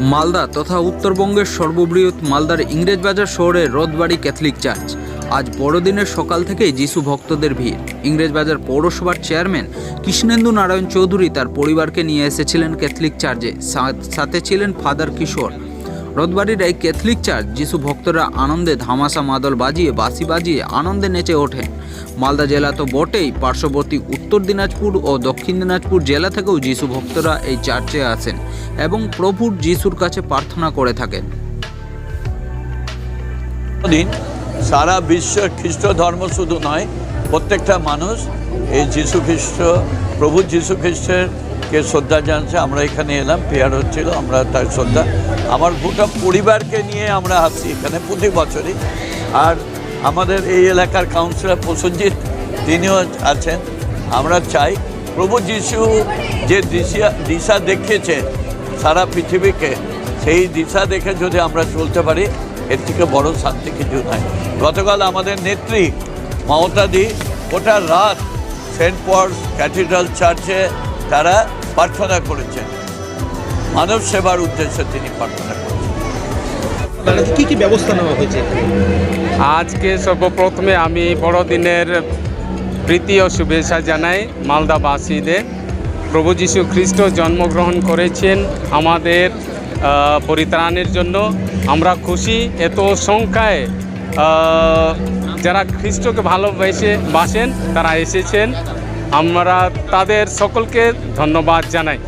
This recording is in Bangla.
মালদা তথা উত্তরবঙ্গের সর্ববৃহৎ মালদার ইংরেজবাজার শহরের রথবাড়ি ক্যাথলিক চার্চ। আজ বড়দিনের সকাল থেকেই যিশু ভক্তদের ভিড়। ইংরেজবাজার পৌরসভার চেয়ারম্যান কৃষ্ণেন্দু নারায়ণ চৌধুরী তার পরিবারকে নিয়ে এসেছিলেন ক্যাথলিক চার্চে। সাথে ছিলেন ফাদার কিশোর। রথবাড়ির এই ক্যাথলিক চার্চ, যিশু ভক্তরা আনন্দে ধামাসা মাদল বাজিয়ে বাসি বাজিয়ে আনন্দে নেচে ওঠেন মালদা জেলা তো বটেই, পার্শ্ববর্তী উত্তর দিনাজপুর ও দক্ষিণ দিনাজপুর জেলা থেকেও যিশু ভক্তরা এই চার্চে আসেন এবং প্রভুর যিশুর কাছে প্রার্থনা করে থাকেন। দিন সারা বিশ্ব খ্রিস্ট ধর্ম শুধু নয়, প্রত্যেকটা মানুষ এই যীশু খ্রিস্ট, প্রভু যীশু খ্রিস্টের কে শ্রদ্ধা জানছে আমরা এখানে এলাম পেয়ার হচ্ছিল, আমরা তার শ্রদ্ধা। আমার গোটা পরিবারকে নিয়ে আমরা আসি এখানে প্রতি বছরই। আর আমাদের এই এলাকার কাউন্সিলর প্রসঞ্জিৎ, তিনিও আছেন। আমরা চাই প্রভু যীশু যে দিশা দিশা দেখিয়েছে সারা পৃথিবীকে, সেই দিশা দেখে যদি আমরা চলতে পারি এর থেকে বড় শান্তি কিছু নাই গতকাল আমাদের নেত্রী মমতাদি ওটা রাত সেন্ট পলস ক্যাথিড্রাল চার্চে তারা প্রার্থনা করেছেন। মানব সেবার উদ্দেশ্যে তিনি প্রার্থনা করেছেন। কি কি ব্যবস্থা নেওয়া হয়েছে? আজকে সর্বপ্রথমে আমি বড়দিনের প্রীতি ও শুভেচ্ছা জানাই মালদাবাসীদের। প্রভু যীশু খ্রিস্ট জন্মগ্রহণ করেছেন আমাদের পরিত্রাণের জন্য আমরা খুশি। এত সংখ্যায় যারা খ্রিস্টকে ভালোবেসে বাসেন, তারা এসেছেন। আমরা তাদের সকলকে ধন্যবাদ জানাই।